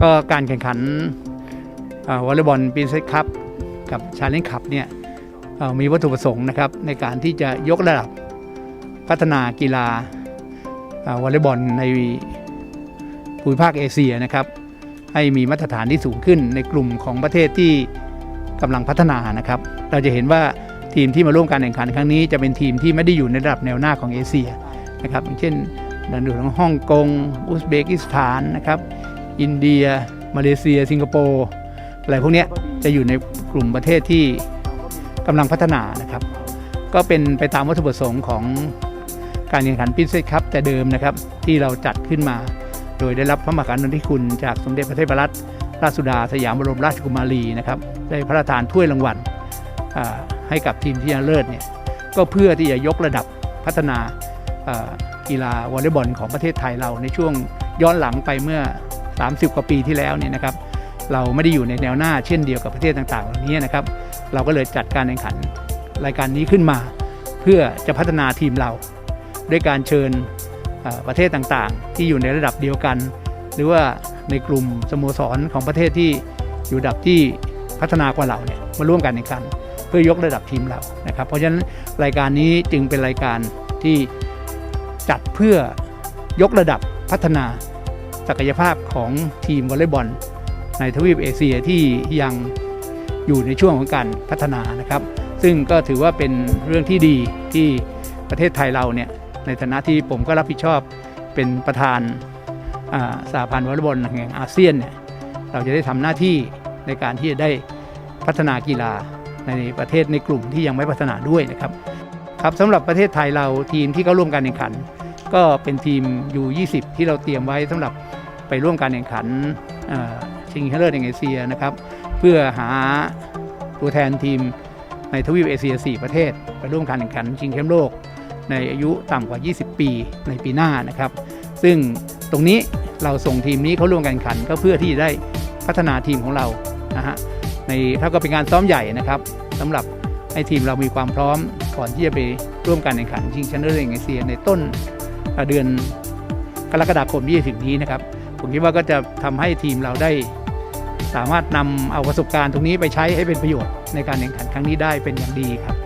ก็การแข่งขันวอลเลย์บอลปีเซตคัพกับชาเลนจ์คัพเนี่ยมีวัตถุประสงค์นะครับในการที่จะยกระดับพัฒนากีฬาวอลเลย์บอลในภูมิภาคเอเชียนะครับให้มีมาตรฐานที่สูงขึ้นในกลุ่มของประเทศที่กำลังพัฒนานะครับ เราจะเห็นว่าทีมที่มาร่วมการแข่งขันครั้งนี้จะเป็นทีมที่ไม่ได้อยู่ในระดับแนวหน้าของเอเชียนะครับเช่นดันดูของฮ่องกงอุซเบกิสถานนะครับ อินเดีย มาเลเซีย สิงคโปร์อะไรพวกนี้จะอยู่ในกลุ่มประเทศที่กำลังพัฒนานะครับ ก็เป็นไปตามวัตถุประสงค์ของการแข่งขันพิเศษครับแต่เดิมนะครับที่เราจัดขึ้นมา โดยได้รับพระมหากรุณาธิคุณ จากสมเด็จพระเทพรัตนราชสุดาสยามบรมราชกุมารีนะครับได้พระราชทานถ้วยรางวัลให้กับทีมที่ชนะเลิศเนี่ยก็เพื่อที่จะยกระดับพัฒนากีฬาวอลเลย์บอลของประเทศไทยเราในช่วงย้อนหลังไปเมื่อ 30 กว่าปีที่แล้วเนี่ยนะครับเราไม่ได้อยู่ในแนวหน้าเช่นเดียวกับประเทศต่างๆเหล่านี้นะครับ เราก็เลยจัดการแข่งขันรายการนี้ขึ้นมา เพื่อจะพัฒนาทีมเรา ด้วยการเชิญประเทศต่างๆ ที่อยู่ในระดับเดียวกัน หรือว่าในกลุ่มสโมสรของประเทศที่อยู่ระดับที่พัฒนากว่าเราเนี่ยมาร่วมกันแข่งขัน เพื่อยกระดับทีมเรานะครับ เพราะฉะนั้นรายการนี้จึงเป็นรายการที่จัดเพื่อยกระดับพัฒนา ศักยภาพของทีมวอลเลย์บอล ในทวีปเอเชียที่ยังอยู่ในช่วงของการพัฒนานะครับ ซึ่งก็ถือว่าเป็นเรื่องที่ดีที่ประเทศไทยเราเนี่ยในฐานะที่ผมก็รับผิดชอบเป็นประธานอ่าสหพันธ์วอลเลย์บอลแห่งอาเซียนเนี่ยเราจะได้ทำหน้าที่ในการที่จะได้พัฒนากีฬาในประเทศในกลุ่มที่ยังไม่พัฒนาด้วยนะครับครับสำหรับประเทศไทยเราทีมที่เข้าร่วมการแข่งขัน ก็เป็นทีมยู20 ที่เราเตรียมไว้สำหรับ ไปร่วมการแข่งขันชิงชนะเลิศแห่งเอเชียนะครับเพื่อหาตัวแทนทีมในทวีปเอเชีย 4 ประเทศ ไปร่วมการแข่งขันชิงแชมป์โลก ในอายุต่ำกว่า 20 ปีในปีหน้านะครับ ซึ่งตรงนี้เราส่งทีมนี้เขาร่วมการแข่งขันก็เพื่อที่จะได้พัฒนาทีมของเรานะฮะในเท่ากับเป็นการซ้อมใหญ่นะครับสำหรับให้ทีมเรามีความพร้อมก่อนที่จะไปร่วมการแข่งขันชิงแชมป์โลกแห่งเอเชียในต้นเดือนกรกฎาคมที่จะถึงนี้นะครับ ผมคิดว่าก็จะทำให้ทีมเราได้ สามารถนำเอาประสบการณ์ตรงนี้ไปใช้ให้เป็นประโยชน์ในการแข่งขันครั้งนี้ได้เป็นอย่างดีครับ